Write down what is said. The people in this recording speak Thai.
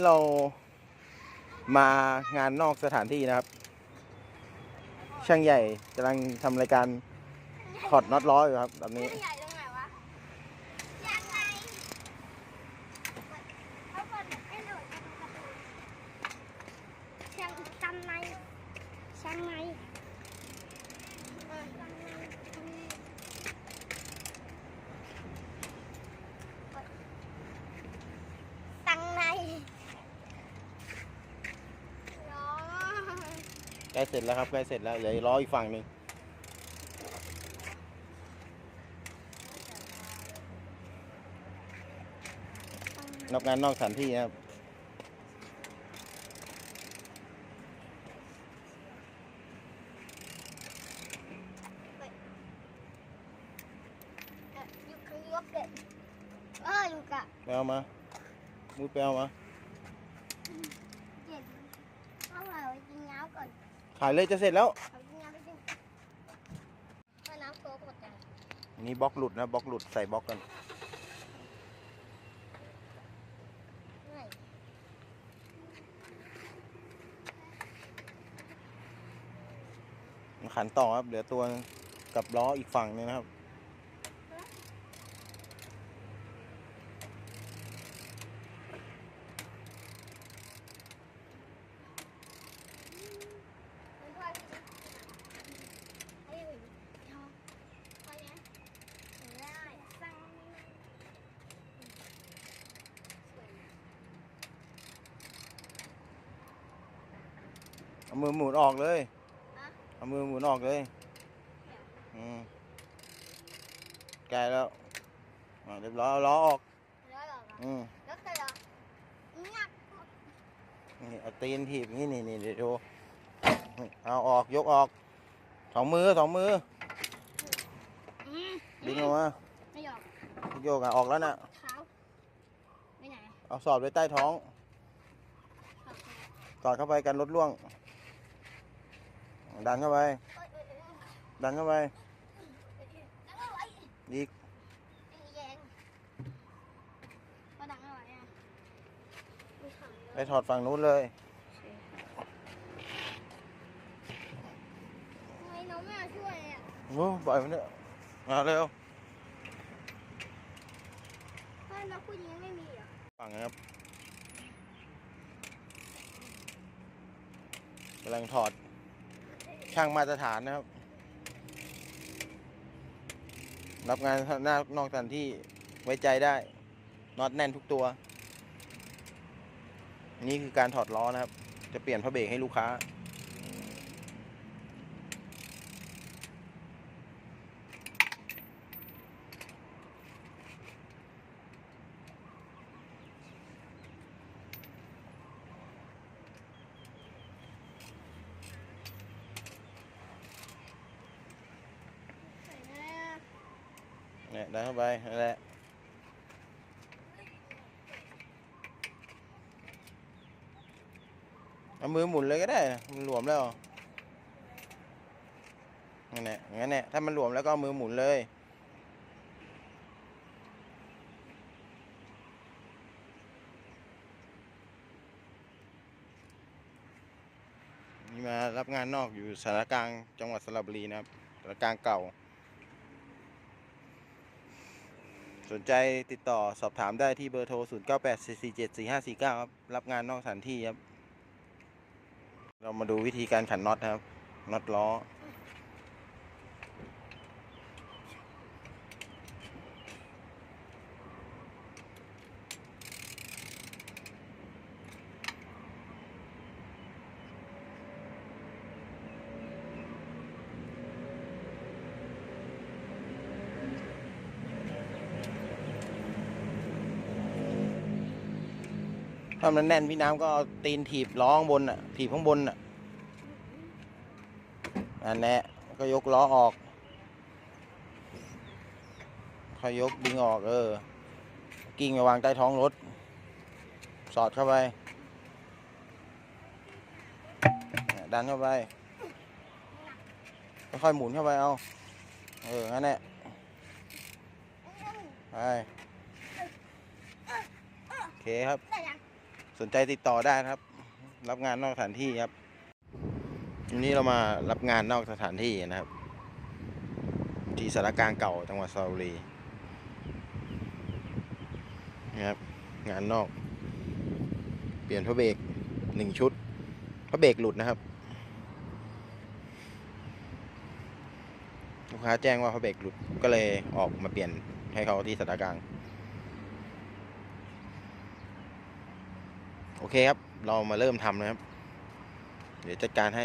นี่เรามางานนอกสถานที่นะครับ ช่างใหญ่กำลังทำรายการถอดน็อตล้ออยู่ครับแบบนี้ ใหญ่ตรงไหนวะยังไงเขาเปิดให้หนูดูการ์ตูนช่างทำไมช่างไงเออช่างไงช่างไงตังในน้อง ใกล้เสร็จแล้วครับใกล้เสร็จแล้วเหลือล้ออีกฝั่งหนึ่งรับงานนอกสถานที่นะครับเอ่ออยู่ข้างยกเด็ดเอออยู่กะไปเอามา มุดไปเอามา เด็ดเอาไว้กินน้ำก่อน ถ่ายเลยจะเสร็จแล้วเอากินน้ำไปกินเอาน้ำโค้กหมดเลยอันนี้บล็อกหลุดนะบล็อกหลุดใส่บล็อกกัน ไม่ขันต่อครับเหลือตัวกับล้ออีกฝั่งหนึงนะครับ มันพ่อพี่ไอ้หนูชอบพอยังหนูได้สั่งสวยนะ เอามือหมุนออกเลยอะเอามือหมุนออกเลย อืมใกล้แล้วอ่าเรียบร้อยเอาล้อออก แล้วเหรอคะอืมแล้วแต่เหรอหนักนี่เอาตีนถีบอย่างนี้นี่นี่เดี๋ยวดูนี่เอาออกยกออก สองมือสองมือ อืมดึงออกมาไม่หยอกโยกอะออกแล้วน่ะ เท้าไปไหนเอาสอดไว้ใต้ท้อง ขอบคุณ สอดเข้าไปกันรถล่วง ดันเข้าไปเอ้ยเอ้ยเอ้ยดันเข้าไปแล้วก็ไว้อีกไอ้แยงมาดังเอาไว้อะไม่ทำไปถอดฝั่งนู้นเลยทำไมน้องไม่มาช่วยอะโอ้ปล่อยมันเถอะมาเร็วเพราะน้องผู้หญิงไม่มีเหรอฝั่งนะครับกำลังถอด ช่างมาตรฐานนะครับ รับงานหน้านอกสถานที่ไว้ใจได้น็อตแน่นทุกตัว นี่คือการถอดล้อนะครับ จะเปลี่ยนพระเบรกให้ลูกค้า ใส่แน่ เนี่ยดันเข้าไปนั่นแหละเอามือหมุนเลยก็ได้นะมันหลวมแล้วนั่นแหละงั้นแหละถ้ามันหลวมแล้วก็เอามือหมุนเลยนี่มารับงานนอกอยู่สารกลางจังหวัดสระบุรีนะครับสารกลางเก่า สนใจติดต่อสอบถามได้ที่เบอร์โทร 0 9 8 4 4 7 4 5 4 9 ครับ รับงานนอกสถานที่ครับ เรามาดูวิธีการขันน็อตครับ น็อตล้อ ถ้ามันแน่นพี่น้ำก็เอาตีนถีบล้อข้างบนอะถีบข้างบนอะอันแนะก็ยกล้อออกค่อยยกดึงออกเออ กิ้งไปวางใต้ท้องรถ สอดเข้าไป ดันเข้าไปค่อยหมุนเข้าไปเอาเอองั้นแหละไปโอเคครับ สนใจติดต่อได้นะครับ รับงานนอกสถานที่ครับวันนี้เรามารับงานนอกสถานที่นะครับ ที่สารกลางเก่าจังหวัดสระบุรีนะครับ งานนอก เปลี่ยนพระเบรกหนึ่งชุดพระเบรกหลุดนะครับลูกค้าแจ้งว่าพระเบรกหลุดก็เลยออกมาเปลี่ยนให้เขาที่สารกลาง โอเคครับ เรามาเริ่มทำนะครับ เดี๋ยวจัดการให้